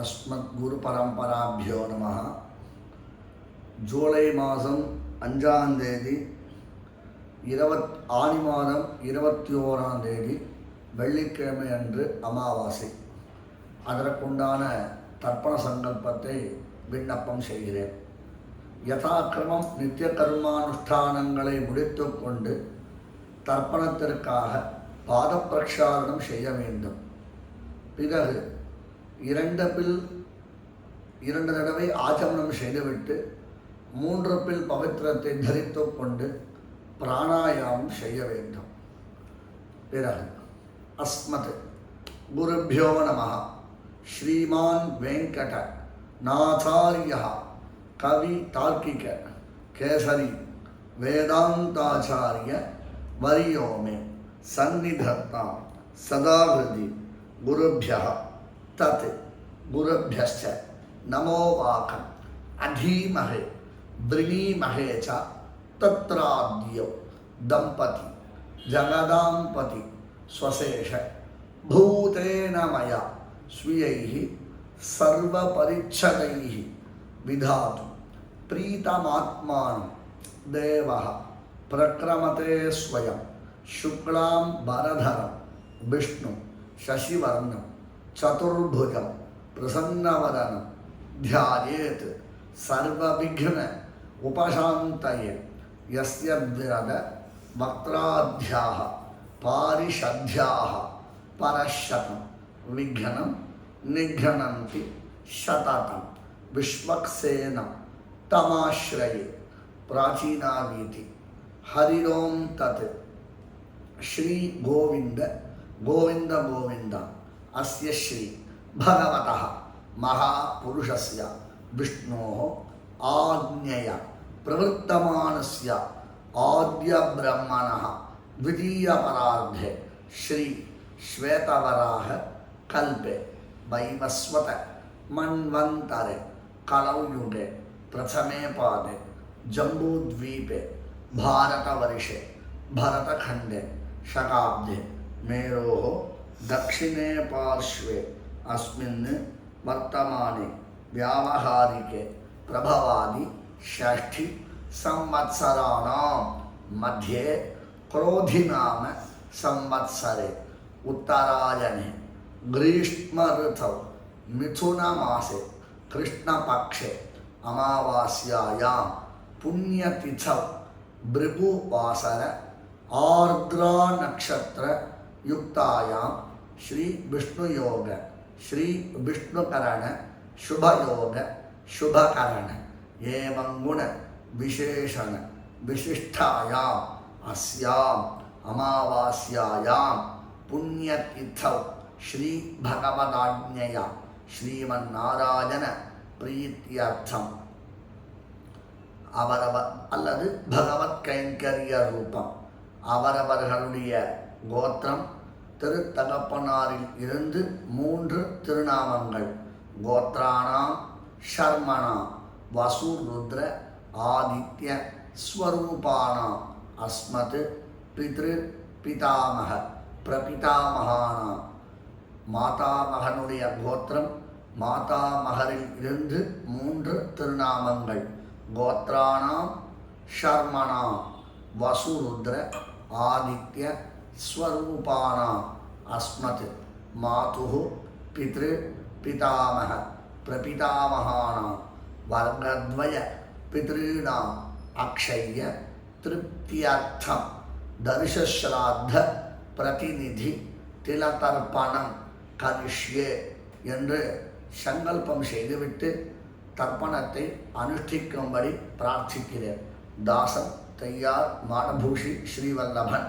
அஸ்மத்குரு பரம்பராபியோ நம ஜூலை மாதம் அஞ்சாம் தேதி இருபத் ஆனி மாதம் இருபத்தி ஓராம் தேதி வெள்ளிக்கிழமை அன்று அமாவாசை. அதற்குண்டான தர்ப்பண சங்கல்பத்தை விண்ணப்பம் செய்கிறேன். யதாக்கிரமம் நித்திய கர்மானுஷ்டானங்களை முடித்துக்கொண்டு தர்ப்பணத்திற்காக பாதப்பிரக்ஷாரணம் செய்ய வேண்டும். பிறகு இரண்டு பில் இரண்டு தடவை ஆச்சமனம் செய்துவிட்டு மூன்று பில் பவித்திரத்தை தரித்து கொண்டு பிராணாயாமம் செய்ய வேண்டும். பிறகு அஸ்மத் குருபியோ நம ஸ்ரீமான் வெங்கட நாச்சாரியா கவி தார்க்கிக கேசரி வேதாந்தாச்சாரிய வரியோமே சந்நிதத்தாம் சதாகிருதி குருபியா तत् गुरुभ्यश्च नमोवाकम् अधीमहे, वृणीमहे च दंपति दम्पति जगदाम्पति स्वशेष। भूतेन मया स्वीयैः, सर्वपरिच्छदैः विधातु। प्रीतमात्मानं देवः प्रक्रमते स्वयं। शुक्लां, वरधरं, विष्णु शशिवर्णं ചതുർഭുജം പ്രസന്നവദനം ധ്യായേത് സർവവിഘ്ന ഉപശാന്തയെ യസ്യദ്രത വക്രാധ്യാഹ പാരിഷധ്യാഹ പരശതം വിഘ്നം നിഘ്നന്തി ശതതം വിഷ്മക്സേനം തമാശ്രയെ പ്രാചീനാവീതി ഹരിരോം തത് ശ്രീ ഗോവിന്ദ ഗോവിന്ദ ഗോവിന്ദ अस्य श्री भगवतः महापुरुषस्य विष्णोः आज्ञया प्रवृत्तमानस्य आद्यब्रह्मणः द्वितीयपरार्धे श्री श्वेतवराह कल्पे वैवस्वत मन्वन्तरे कलौयुगे प्रथमे पादे जम्बूद्वीपे भारतवर्षे भरतखण्डे शकाब्दे मेरोः दक्षिणे पार्श्वे अस्मिन् वर्तमाने व्यावहारिके प्रभवादि षष्ठि संवत्सराणां मध्ये क्रोधिनाम संवत्सरे उत्तरायणे ग्रीष्मऋतौ मिथुनमासे कृष्णपक्षे अमावास्यायां पुण्यतिथौ भृगुवासर आर्द्रानक्षत्रयुक्तायां ஸ்ரீ விஷ்ணு யோக ஸ்ரீ விஷ்ணுகரண சுபயோக சுபகரண ஏவங்குண விசேஷண விசிஷ்டாயாம் அஸ்யாம் அமாவாஸ்யாயாம் புண்ணியதித்தவ் ஸ்ரீ பகவதாஜ்ஞயா ஸ்ரீமன் நாராயண பிரீத்தியர்த்தம். அவரவர் அல்லது பகவத் கைங்கரிய ரூபம். அவரவர்களுடைய கோத்திரம் திருத்தகப்பனாரில் இருந்து மூன்று திருநாமங்கள். கோத்ராணாம் ஷர்மணா வசுருத்ர ஆதித்ய ஸ்வரூபானாம் அஸ்மத் பித்ரு பிதாமக பிரபிதாமகானா மாதாமகனுடைய கோத்திரம் மாதாமகரில் இருந்து மூன்று திருநாமங்கள். கோத்ரானாம் ஷர்மணாம் வசுருத்ர ஆதித்ய ஸ்வரூபானாம் அஸ்மத் மாது பித்ரு பிதாமக பிரபிதாமகானாம் வர்க்கத்வய பித்ருணாம் அக்ஷய திருப்தியர்த்தம் தரிசஸ்ராத்த பிரதிநிதி திலதர்ப்பணம் கரிஷ்யே என்று சங்கல்பம் செய்துவிட்டு தர்ப்பணத்தை அனுஷ்டிக்கும்படி பிரார்த்திக்கிறேன். தாசன் தையார் மாடபூஷி ஸ்ரீவல்லபன்.